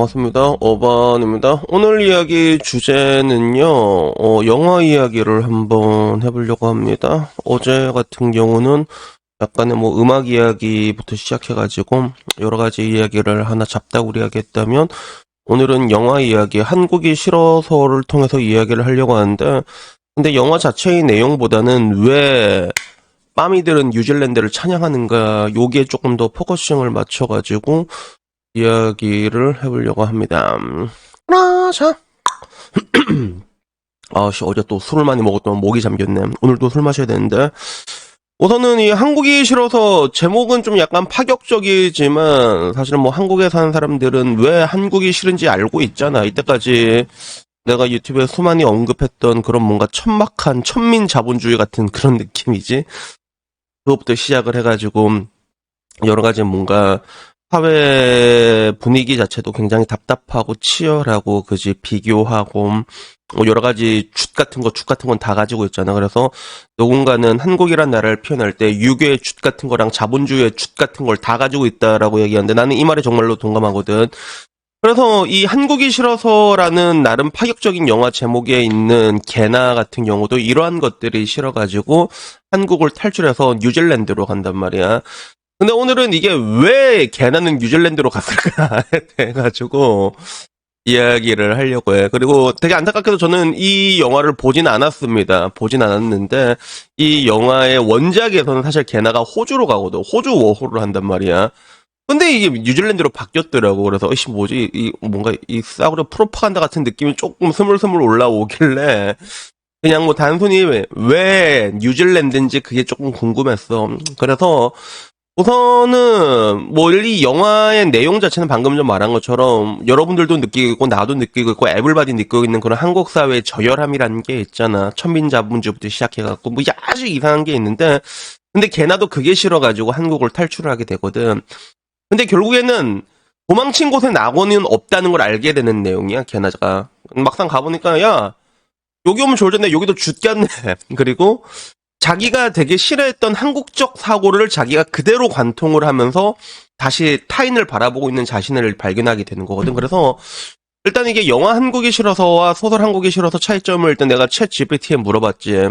반갑습니다. 어반입니다. 오늘 이야기 주제는요, 어, 영화 이야기를 한번 해보려고 합니다. 어제 같은 경우는 약간의 뭐 음악 이야기부터 시작해가지고 여러 가지 이야기를 하나 잡다구리하게 했다면 오늘은 영화 이야기, 한국이 싫어서를 통해서 이야기를 하려고 하는데 근데 영화 자체의 내용보다는 왜 빠미들은 뉴질랜드를 찬양하는가 요게 조금 더 포커싱을 맞춰가지고 이야기를 해보려고 합니다. 아, 자. 아씨, 어제 또 술을 많이 먹었더니 목이 잠겼네. 오늘도 술 마셔야 되는데. 우선은 이 한국이 싫어서 제목은 좀 약간 파격적이지만 사실은 뭐 한국에 사는 사람들은 왜 한국이 싫은지 알고 있잖아. 이때까지 내가 유튜브에 수많이 언급했던 그런 뭔가 천막한 천민 자본주의 같은 그런 느낌이지. 그것부터 시작을 해가지고 여러 가지 뭔가 사회 분위기 자체도 굉장히 답답하고 치열하고 그지 비교하고 뭐 여러 가지 츳 같은 거, 죽 같은 건 다 가지고 있잖아. 그래서 누군가는 한국이란 나라를 표현할 때 유교의 츳 같은 거랑 자본주의의 츳 같은 걸 다 가지고 있다라고 얘기하는데 나는 이 말에 정말로 동감하거든. 그래서 이 한국이 싫어서라는 나름 파격적인 영화 제목에 있는 개나 같은 경우도 이러한 것들이 싫어가지고 한국을 탈출해서 뉴질랜드로 간단 말이야. 근데 오늘은 이게 왜 개나는 뉴질랜드로 갔을까 해가지고 이야기를 하려고 해. 그리고 되게 안타깝게도 저는 이 영화를 보진 않았습니다. 보진 않았는데 이 영화의 원작에서는 사실 개나가 호주로 가거든. 호주 워홀을 한단 말이야. 근데 이게 뉴질랜드로 바뀌었더라고. 그래서 어이씨 뭐지? 이 뭔가 이 싸구려 프로파간다 같은 느낌이 조금 스물스물 올라오길래 그냥 뭐 단순히 왜, 왜 뉴질랜드인지 그게 조금 궁금했어. 그래서 우선은 뭐이 영화의 내용 자체는 방금 좀 말한 것처럼 여러분들도 느끼고 나도 느끼고 있고 에블바디 느끼고 있는 그런 한국 사회의 저열함이라는 게 있잖아. 천민자본주부터 시작해갖고 뭐 아주 이상한 게 있는데 근데 걔나도 그게 싫어가지고 한국을 탈출을 하게 되거든. 근데 결국에는 도망친 곳에 낙원은 없다는 걸 알게 되는 내용이야, 걔나가. 막상 가보니까, 야, 여기 오면 좋을텐데 여기도 죽겠네. 그리고 자기가 되게 싫어했던 한국적 사고를 자기가 그대로 관통을 하면서 다시 타인을 바라보고 있는 자신을 발견하게 되는 거거든. 그래서 일단 이게 영화 한국이 싫어서와 소설 한국이 싫어서 차이점을 일단 내가 챗 GPT에 물어봤지.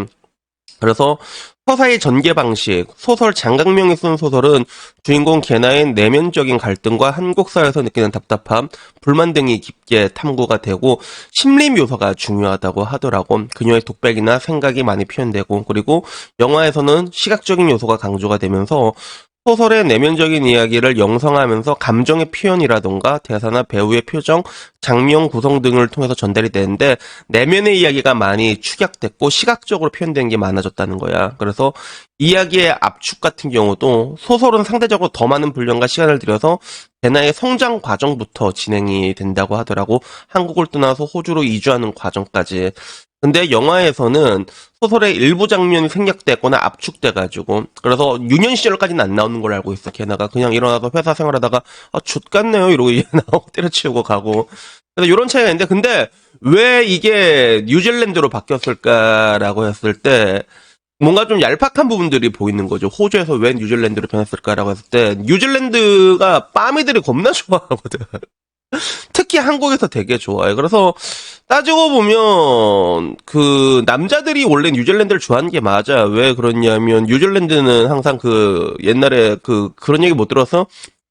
그래서 서사의 전개 방식, 소설 장강명이 쓴 소설은 주인공 개나의 내면적인 갈등과 한국 사회에서 느끼는 답답함, 불만 등이 깊게 탐구가 되고 심리 묘사가 중요하다고 하더라고. 그녀의 독백이나 생각이 많이 표현되고 그리고 영화에서는 시각적인 요소가 강조가 되면서 소설의 내면적인 이야기를 영성하면서 감정의 표현이라던가 대사나 배우의 표정, 장면 구성 등을 통해서 전달이 되는데 내면의 이야기가 많이 축약됐고 시각적으로 표현된 게 많아졌다는 거야. 그래서 이야기의 압축 같은 경우도 소설은 상대적으로 더 많은 분량과 시간을 들여서 베나의 성장 과정부터 진행이 된다고 하더라고. 한국을 떠나서 호주로 이주하는 과정까지. 근데 영화에서는 소설의 일부 장면이 생략됐거나 압축돼가지고 그래서 유년 시절까지는 안 나오는 걸 알고 있어. 걔나가 그냥 일어나서 회사 생활하다가 아 좆같네요 이러고 이제 나오고 때려치우고 가고. 그래서 이런 차이가 있는데 근데 왜 이게 뉴질랜드로 바뀌었을까라고 했을 때 뭔가 좀 얄팍한 부분들이 보이는 거죠. 호주에서 왜 뉴질랜드로 변했을까라고 했을 때 뉴질랜드가 빠미들이 겁나 좋아하거든. 특히 한국에서 되게 좋아해. 그래서 따지고 보면 그 남자들이 원래 뉴질랜드를 좋아하는 게 맞아. 왜 그러냐면 뉴질랜드는 항상 그 옛날에 그 그런 얘기 못 들어서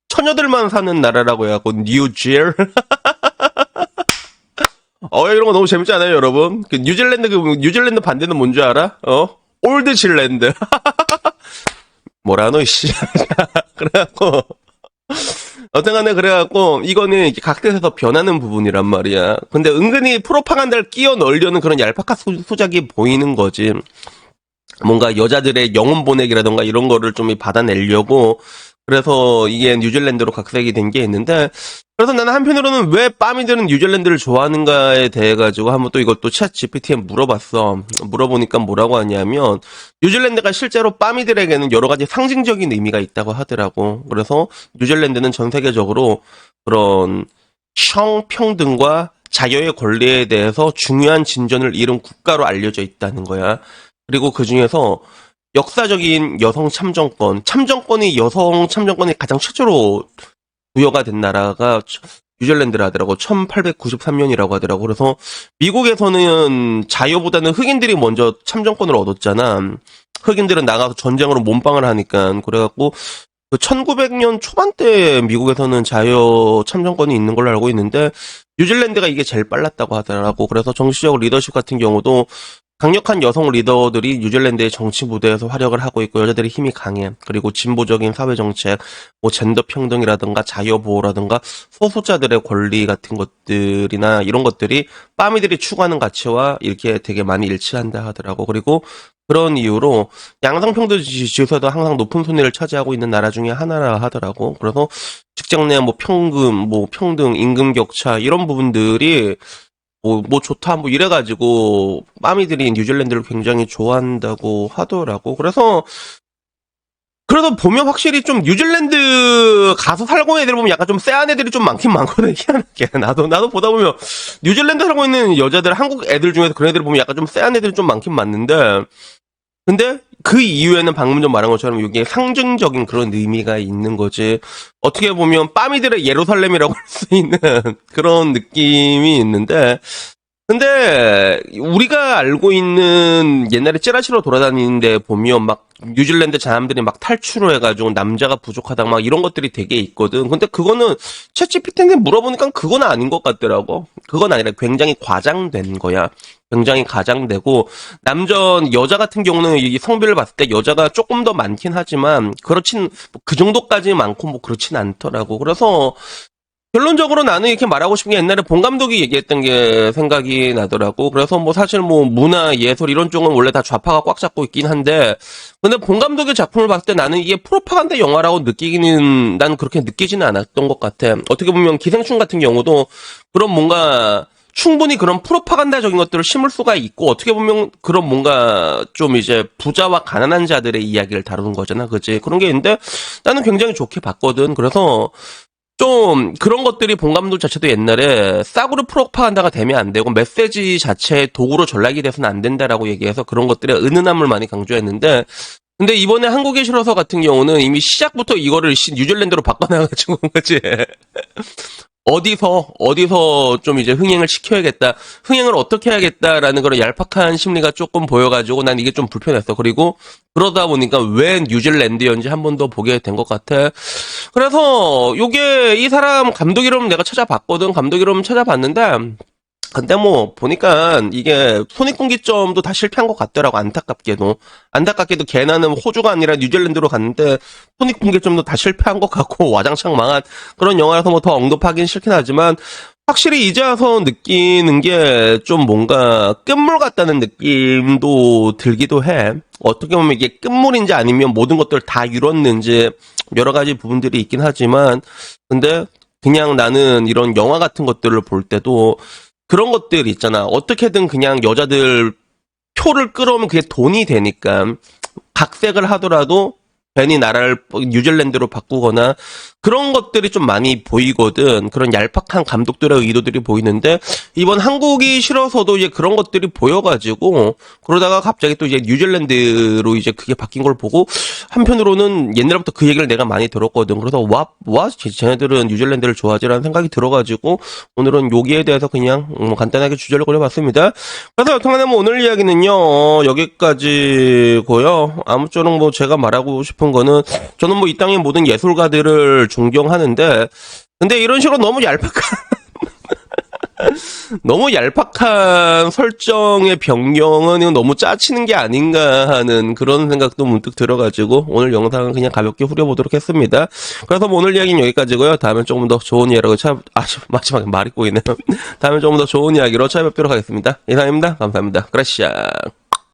처녀들만 사는 나라라고 해갖고 뉴질. 어 이런 거 너무 재밌지 않아요, 여러분? 그 뉴질랜드 그 뉴질랜드 반대는 뭔지 알아? 어? 올드질랜드. 뭐라노 씨. 그래갖고 어쨌간에 그래갖고 이거는 각대에서 변하는 부분이란 말이야. 근데 은근히 프로파간다를 끼워 넣으려는 그런 얄팍한 소- 소작이 보이는 거지. 뭔가 여자들의 영혼 보내기라던가 이런 거를 좀 받아내려고 그래서 이게 뉴질랜드로 각색이 된 게 있는데 그래서 나는 한편으로는 왜 빠미들은 뉴질랜드를 좋아하는가에 대해 가지고 한번 또 이것도 챗 GPT에 물어봤어. 물어보니까 뭐라고 하냐면 뉴질랜드가 실제로 빠미들에게는 여러 가지 상징적인 의미가 있다고 하더라고. 그래서 뉴질랜드는 전 세계적으로 그런 성평등과 자유의 권리에 대해서 중요한 진전을 이룬 국가로 알려져 있다는 거야. 그리고 그 중에서 역사적인 여성 참정권, 참정권이 여성 참정권이 가장 최초로 부여가 된 나라가 뉴질랜드라 하더라고. 1893년이라고 하더라고. 그래서 미국에서는 자유보다는 흑인들이 먼저 참정권을 얻었잖아. 흑인들은 나가서 전쟁으로 몸빵을 하니까. 그래갖고 그 1900년 초반 때 미국에서는 자유 참정권이 있는 걸로 알고 있는데 뉴질랜드가 이게 제일 빨랐다고 하더라고. 그래서 정치적 리더십 같은 경우도 강력한 여성 리더들이 뉴질랜드의 정치 무대에서 활약을 하고 있고 여자들의 힘이 강해. 그리고 진보적인 사회 정책, 뭐 젠더 평등이라든가 자유 보호라든가 소수자들의 권리 같은 것들이나 이런 것들이 빠미들이 추구하는 가치와 이렇게 되게 많이 일치한다 하더라고. 그리고 그런 이유로 양성평등 지수에도 항상 높은 순위를 차지하고 있는 나라 중에 하나라 하더라고. 그래서 직장 내 뭐 평금, 뭐 평등, 임금 격차 이런 부분들이 뭐, 뭐 좋다, 뭐 이래가지고, 마미들이 뉴질랜드를 굉장히 좋아한다고 하더라고. 그래서, 그래도 보면 확실히 좀 뉴질랜드 가서 살고 있는 애들 보면 약간 좀 쎄한 애들이 좀 많긴 많거든, 희한하게. 나도, 나도 보다 보면, 뉴질랜드 살고 있는 여자들, 한국 애들 중에서 그런 애들 보면 약간 좀 쎄한 애들이 좀 많긴 많는데, 근데 그 이후에는 방금 전 말한 것처럼 이게 상징적인 그런 의미가 있는 거지. 어떻게 보면 빠미들의 예루살렘이라고 할 수 있는 그런 느낌이 있는데, 근데 우리가 알고 있는 옛날에 찌라시로 돌아다니는데 보면 막 뉴질랜드 사람들이 막 탈출을 해가지고 남자가 부족하다 막 이런 것들이 되게 있거든. 근데 그거는 챗GPT한테 물어보니까 그건 아닌 것 같더라고. 그건 아니라 굉장히 과장된 거야. 굉장히 과장되고 남전 여자 같은 경우는 이 성비를 봤을 때 여자가 조금 더 많긴 하지만 그렇진 그 정도까지 많고 뭐 그렇진 않더라고. 그래서 결론적으로 나는 이렇게 말하고 싶은 게 옛날에 본 감독이 얘기했던 게 생각이 나더라고. 그래서 뭐 사실 뭐 문화, 예술 이런 쪽은 원래 다 좌파가 꽉 잡고 있긴 한데, 근데 본 감독의 작품을 봤을 때 나는 이게 프로파간다 영화라고 느끼기는, 난 그렇게 느끼지는 않았던 것 같아. 어떻게 보면 기생충 같은 경우도 그런 뭔가, 충분히 그런 프로파간다적인 것들을 심을 수가 있고 어떻게 보면 그런 뭔가 좀 이제 부자와 가난한 자들의 이야기를 다루는 거잖아, 그지? 그런 게 있는데 나는 굉장히 좋게 봤거든. 그래서 좀 그런 것들이 본 감독 자체도 옛날에 싸구려 프로파간다가 되면 안 되고 메시지 자체의 도구로 전락이 돼서는 안 된다라고 얘기해서 그런 것들의 은은함을 많이 강조했는데 근데 이번에 한국에 실어서 같은 경우는 이미 시작부터 이거를 시- 뉴질랜드로 바꿔놔가지고 그지 어디서 어디서 좀 이제 흥행을 시켜야겠다. 흥행을 어떻게 해야겠다라는 그런 얄팍한 심리가 조금 보여가지고 난 이게 좀 불편했어. 그리고 그러다 보니까 왜 뉴질랜드였는지 한 번 더 보게 된 것 같아. 그래서 요게 이 사람 감독 이름 내가 찾아봤거든. 감독 이름 찾아봤는데 근데 뭐 보니까 이게 손익분기점도 다 실패한 것 같더라고 안타깝게도 안타깝게도 걔나는 호주가 아니라 뉴질랜드로 갔는데 손익분기점도 다 실패한 것 같고 와장창 망한 그런 영화라서 뭐 더 언급하긴 싫긴 하지만 확실히 이제 와서 느끼는 게 좀 뭔가 끝물 같다는 느낌도 들기도 해. 어떻게 보면 이게 끝물인지 아니면 모든 것들 다 이뤘는지 여러 가지 부분들이 있긴 하지만 근데 그냥 나는 이런 영화 같은 것들을 볼 때도 그런 것들 있잖아. 어떻게든 그냥 여자들 표를 끌어오면 그게 돈이 되니까 각색을 하더라도 괜히 나라를 뉴질랜드로 바꾸거나 그런 것들이 좀 많이 보이거든. 그런 얄팍한 감독들의 의도들이 보이는데 이번 한국이 싫어서도 이제 그런 것들이 보여가지고 그러다가 갑자기 또 이제 뉴질랜드로 이제 그게 바뀐 걸 보고 한편으로는 옛날부터 그 얘기를 내가 많이 들었거든. 그래서 와, 와, 쟤- 쟤네들은 뉴질랜드를 좋아하지라는 생각이 들어가지고 오늘은 여기에 대해서 그냥 음, 간단하게 주제를 걸어봤습니다. 그래서 여튼간에 뭐 오늘 이야기는요 어, 여기까지고요. 아무쪼록 뭐 제가 말하고 싶은 거는 저는 뭐 이 땅의 모든 예술가들을 존경하는데 근데 이런 식으로 너무 얄팍한 너무 얄팍한 설정의 변경은 너무 짜치는 게 아닌가 하는 그런 생각도 문득 들어가지고 오늘 영상은 그냥 가볍게 후려보도록 했습니다. 그래서 뭐 오늘 이야기는 여기까지고요. 다음에 조금 더 좋은 이야기로 찾아 아 마지막에 말이 꼬이네요. 다음에 조금 더 좋은 이야기로 찾아뵙도록 하겠습니다. 이상입니다. 감사합니다. 그라시아.